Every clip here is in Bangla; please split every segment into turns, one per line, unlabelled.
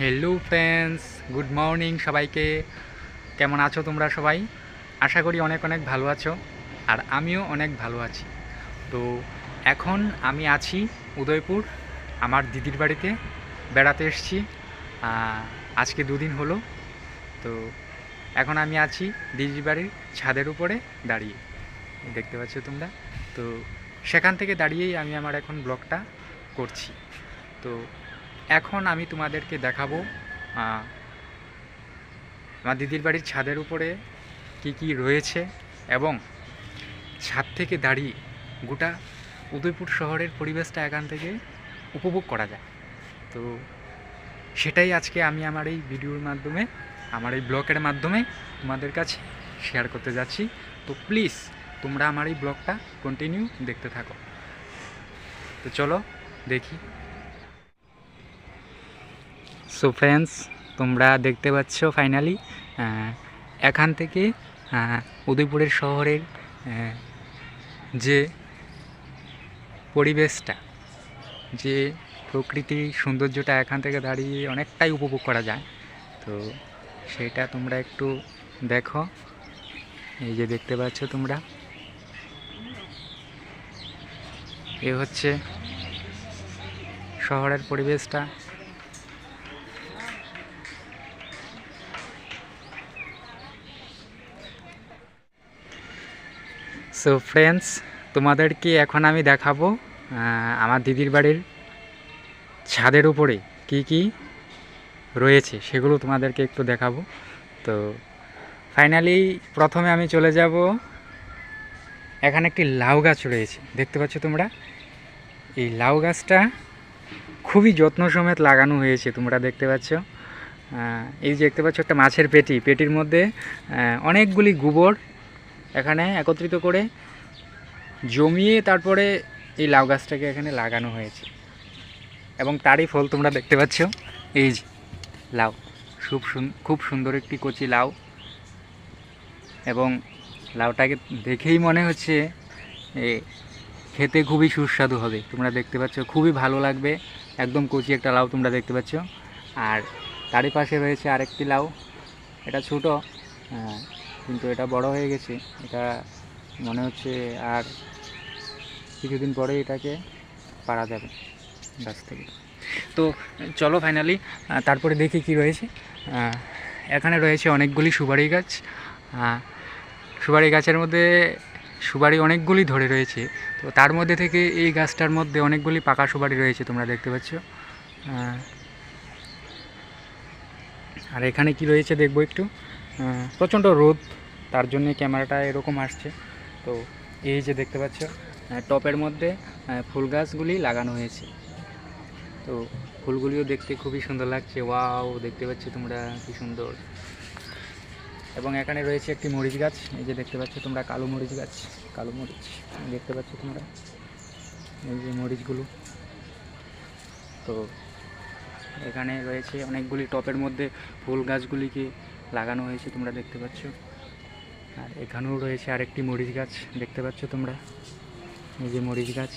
হ্যালো ফ্রেন্ডস গুড মর্নিং সবাইকে। কেমন আছো তোমরা সবাই? আশা করি অনেক অনেক ভালো আছো, আর আমিও অনেক ভালো আছি। তো এখন আমি আছি উদয়পুর, আমার দিদির বাড়িতে। বেড়াতে এসেছি আজকে দুদিন হলো। তো এখন আমি আছি দিদির বাড়ির ছাদের উপরে দাঁড়িয়ে। দেখতে পাচ্ছ তোমরা? তো সেখান থেকে দাঁড়িয়েই আমি আমার এখন ব্লগটা করছি। তো এখন আমি তোমাদেরকে দেখাবো আমার দিদির বাড়ির ছাদের উপরে কি কি রয়েছে এবং ছাদ থেকে দাঁড়িয়ে গোটা উদয়পুর শহরের পরিবেশটা এখান থেকে উপভোগ করা যায়। তো সেটাই আজকে আমি আমার এই ভিডিওর মাধ্যমে, আমার এই ব্লগের মাধ্যমে তোমাদের কাছে শেয়ার করতে যাচ্ছি। তো প্লিজ তোমরা আমার এই ব্লগটা কন্টিনিউ দেখতে থাকো। তো চলো দেখি সো ফ্রেন্ডস তোমরা দেখতে পাচ্ছ ফাইনালি এখান থেকে উদয়পুরের শহরের যে পরিবেশটা, যে প্রকৃতির সৌন্দর্যটা এখান থেকে দাঁড়িয়ে অনেকটাই উপভোগ করা যায়। তো সেটা তোমরা একটু দেখো। এই যে দেখতে পাচ্ছ তোমরা। এ হচ্ছে শহরের পরিবেশটা। সো ফ্রেন্ডস তোমাদেরকে এখন আমি দেখাবো আমার দিদির বাড়ির ছাদের উপরে কি কি রয়েছে, সেগুলো তোমাদেরকে একটু দেখাবো। তো ফাইনালি প্রথমে আমি চলে যাব। এখানে একটি লাউ গাছ রয়েছে, দেখতে পাচ্ছ তোমরা? এই লাউ গাছটা খুবই যত্ন সমেত লাগানো হয়েছে, তোমরা দেখতে পাচ্ছ। এই যে দেখতে পাচ্ছ একটা মাছের পেটি, পেটির মধ্যে অনেকগুলি গোবর এখানে একত্রিত করে জমিয়ে তারপরে এই লাউ গাছটাকে এখানে লাগানো হয়েছে। এবং তারই ফল তোমরা দেখতে পাচ্ছ। এই যে লাউ, খুব খুব সুন্দর একটি কচি লাউ। এবং লাউটাকে দেখেই মনে হচ্ছে খেতে খুবই সুস্বাদু হবে। তোমরা দেখতে পাচ্ছ, খুবই ভালো লাগবে। একদম কচি একটা লাউ তোমরা দেখতে পাচ্ছ। আর তারই পাশে রয়েছে আরেকটি লাউ। এটা ছোটো কিন্তু এটা বড় হয়ে গেছে। এটা মনে হচ্ছে আর কিছুদিন পরে এটাকে পারা যাবে গাছ থেকে। তো চলো ফাইনালি তারপরে দেখি কি রয়েছে। এখানে রয়েছে অনেকগুলি সুপারি গাছ। সুপারি গাছের মধ্যে সুপারি অনেকগুলি ধরে রয়েছে। তো তার মধ্যে থেকে এই গাছটার মধ্যে অনেকগুলি পাকা সুপারি রয়েছে তোমরা দেখতে পাচ্ছ। আর এখানে কি রয়েছে দেখব একটু। প্রচণ্ড রোদ, তার জন্য ক্যামেরাটা এরকম আসছে। তো এই যে দেখতে পাচ্ছ টপের মধ্যে ফুল গাছগুলি লাগানো হয়েছে। তো ফুলগুলিও দেখতে খুবই সুন্দর লাগছে। ওয়াও, দেখতে পাচ্ছ তোমরা কি সুন্দর। এবং এখানে রয়েছে একটি মরিচ গাছ। এই যে দেখতে পাচ্ছ তোমরা, কালো মরিচ গাছ। কালো মরিচ, দেখতে পাচ্ছ তোমরা? এই যে মরিচগুলো। তো এখানে রয়েছে অনেকগুলি টপের মধ্যে ফুল গাছগুলিকে লাগানো হয়েছে, তোমরা দেখতে পাচ্ছ। আর এখানেও রয়েছে আরেকটি মরিচ গাছ, দেখতে পাচ্ছ তোমরা? এই যে মরিচ গাছ,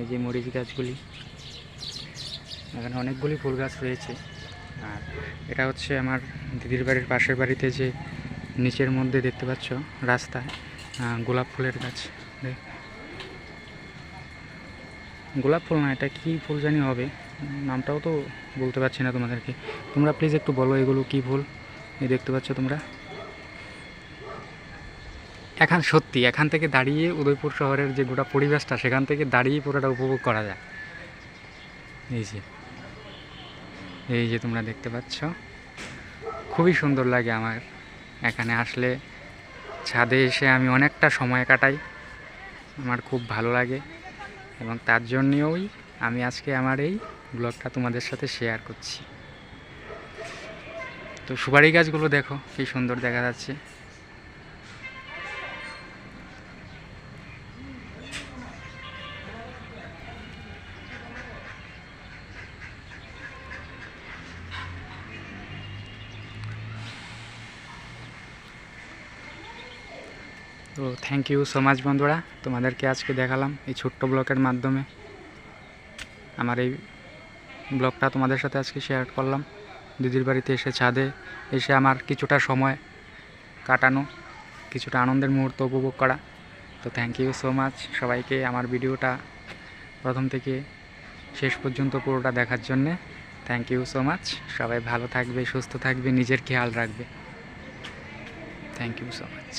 এই যে মরিচ গাছগুলি। এখানে অনেকগুলি ফুল গাছ রয়েছে। আর এটা হচ্ছে আমার দিদির বাড়ির পাশের বাড়িতে যে নিচের মধ্যে দেখতে পাচ্ছ রাস্তায় গোলাপ ফুলের গাছ। গোলাপ ফুল না, এটা কী ফুল জানি হবে? নামটাও তো বলতে পারছি না তোমাদেরকে। তোমরা প্লিজ একটু বলো এগুলো কী ভুল? এই দেখতে পাচ্ছ তোমরা? এখান, সত্যি, এখান থেকে দাঁড়িয়ে উদয়পুর শহরের যে গোটা পরিবেশটা, সেখান থেকে দাঁড়িয়ে পুরোটা উপভোগ করা যায়। এই যে এই যে তোমরা দেখতে পাচ্ছ। খুবই সুন্দর লাগে আমার এখানে আসলে। ছাদে এসে আমি অনেকটা সময় কাটাই। আমার খুব ভালো লাগে। এবং তার জন্যই আমি আজকে আমার এই ব্লগটা তোমাদের সাথে শেয়ার করছি। তো সুপারি গাছগুলো দেখো, কি সুন্দর দেখা যাচ্ছে। তো থ্যাংক ইউ সো মাচ বন্ধুরা, তোমাদেরকে আজকে দেখালাম এই ছোট্ট ব্লকের মাধ্যমে। আমার এই ব্লগটা তোমাদের সাথে আজকে শেয়ার করলাম। দিদির বাড়িতে এসে ছাদে এসে আমার কিছুটা সময় কাটানো, কিছুটা আনন্দের মুহূর্ত উপভোগ করা। তো থ্যাংক ইউ সো মাচ সবাইকে আমার ভিডিওটা প্রথম থেকে শেষ পর্যন্ত পুরোটা দেখার জন্যে। থ্যাংক ইউ সো মাচ সবাই ভালো থাকবে, সুস্থ থাকবে, নিজের খেয়াল রাখবে। Thank you so much